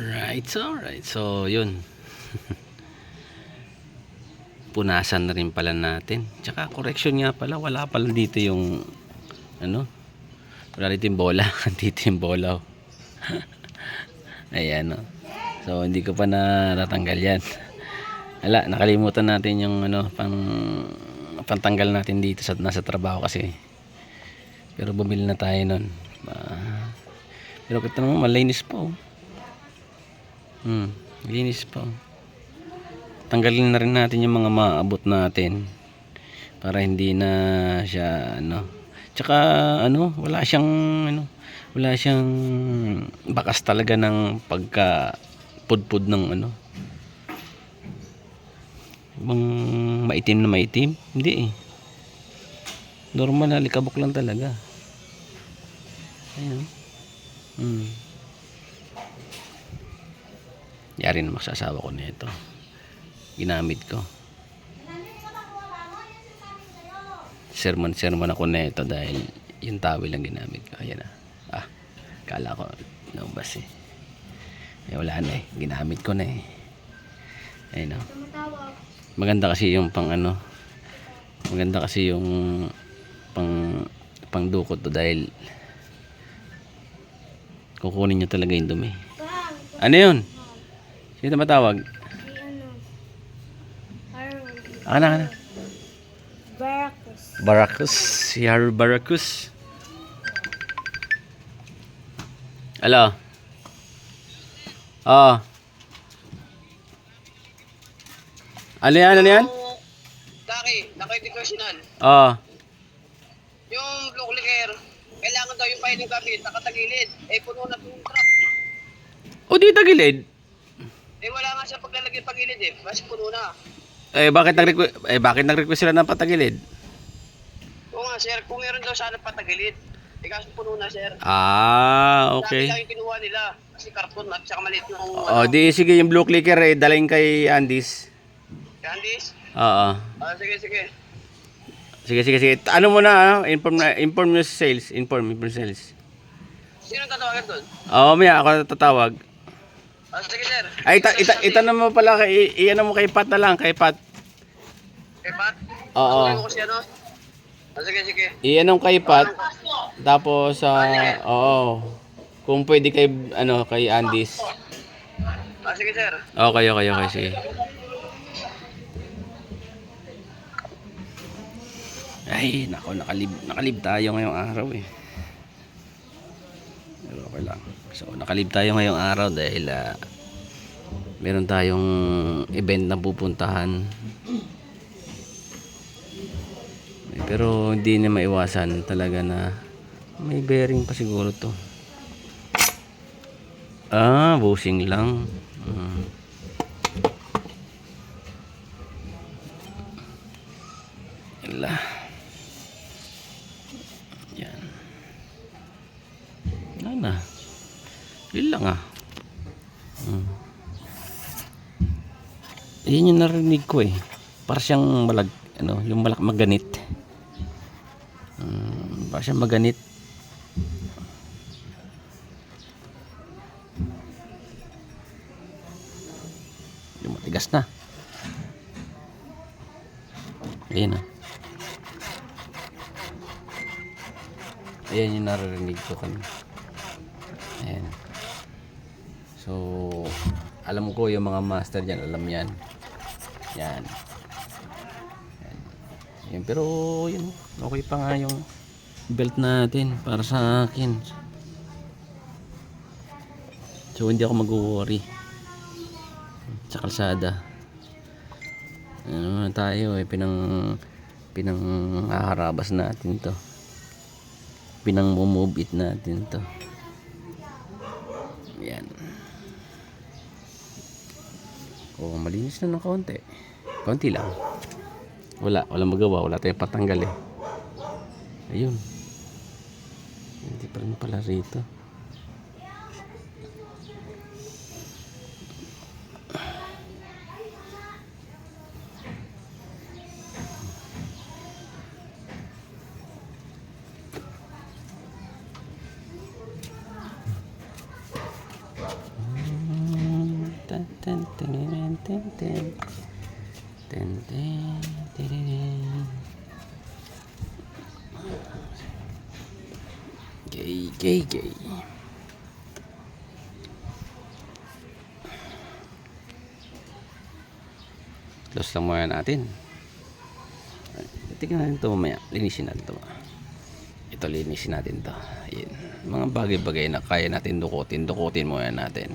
Alright, so, alright. So, yun. Punasan na rin pala natin. Tsaka, correction nga pala. Wala pala dito yung, ano, wala dito yung bola. dito yung bola. oh. Ayan, no. So, hindi ko pa na natanggal yan. Wala, nakalimutan natin yung, ano, pang, pantanggal natin dito sa, nasa trabaho kasi. Pero bumili na tayo nun. Ah, pero kita naman, malinis pa, oh. Hmm, linis pa. Tanggalin na rin natin yung mga maabot natin para hindi na siya ano. Tsaka ano, wala siyang ano, wala siyang bakas talaga ng pagka pudpud ng ano. Bang maitim na maitim? Hindi eh. Normal na likabok lang talaga. Ayan. Hmm. Yari na magsasawa ko na ito. Ginamit ko. Sermon-sermon ako na ito dahil yung towel lang ginamit ko. Ayan na. Ah, kala ko naubas eh. Eh, wala na eh. Ginamit ko na eh. Ayun na. Maganda kasi yung pang ano. Maganda kasi yung pang pang dukot to dahil kukunin nyo talaga yung dumi. Ano yun? Sino matawag? Si ano, ana. Baracus. Barakus. Si Harold Barakus. Hello. Oh. Ano yan? Ano yan? Daki, naka-educational. Oh. Yung blue clicker, kailangan daw yung pahilong gamit, nakatagilid. Eh, puno na yung truck. O di tagilid. Eh, wala nga siya paglalagay pagilid eh. Kasi puno na. Eh bakit nag-request eh bakit nag-request sila ng patagilid? Oo nga, sir. Kung meron daw sana patagilid. Eh, kaso puno na, sir. Ah, Dami okay. lang yung kinuha nila. Kasi karton at saka maliit yung Oh, di sige yung blue clicker eh dalhin kay Andis. Candies. Oo. Ah, sige, sige. Sige, sige, sige. Ano mo na, ano? Inform na, inform yung sales. Inform, inform sales. Sino tatawagan doon? Oo, maya ako tatawag. Ah, sige, sir. Ay, ita, ita, itanong mo pala, kay, i, ano mo kay Pat na lang, kay Pat. Eh, Pat? Oo. Sabi mo kasi ano? Ah, sige, sige. I-anong kay Pat. Tapos, ah, oo. Kung pwede kay, ano, kay Andis. Ah, sige, sir. Okay, okay, okay, sige. Ay, nako, nakalib, nakalib tayo ngayong araw eh. Okay lang. So, nakalib tayo ngayong araw dahil ah, meron tayong event na pupuntahan. Eh, Pero hindi na maiwasan talaga na may bearing pa siguro to. Ah, busing lang. Mm. Ila. Yan. Ano na? Yun lang ah. Mm. Yan yung narinig ko eh. Para siyang malag, ano, yung malak maganit. Mm, para siyang maganit. Yung matigas na. Ayan ah. Ayan yung naririnig ko kami. Ayan. So, alam ko yung mga master dyan, alam yan. Yan. Yan. Pero, yun, okay pa nga yung belt natin para sa akin. So, hindi ako mag-worry sa kalsada. Ano tayo eh, pinang pinang haharabas natin to. Pinang move it natin to. Yan. Oh, malinis na ng konti. Konti lang. Wala, wala magawa, wala tayong patanggal eh. Ayun. Hindi pa rin pala rito. ten, ten, ten, ten. Ten, ten, ten. Gay, gay, gay. Close lang muna natin. Tingnan natin ito mamaya. Linisin natin ito. Ito linisin natin to. Ayan. Mga bagay-bagay na kaya natin dukutin. Dukutin muna natin.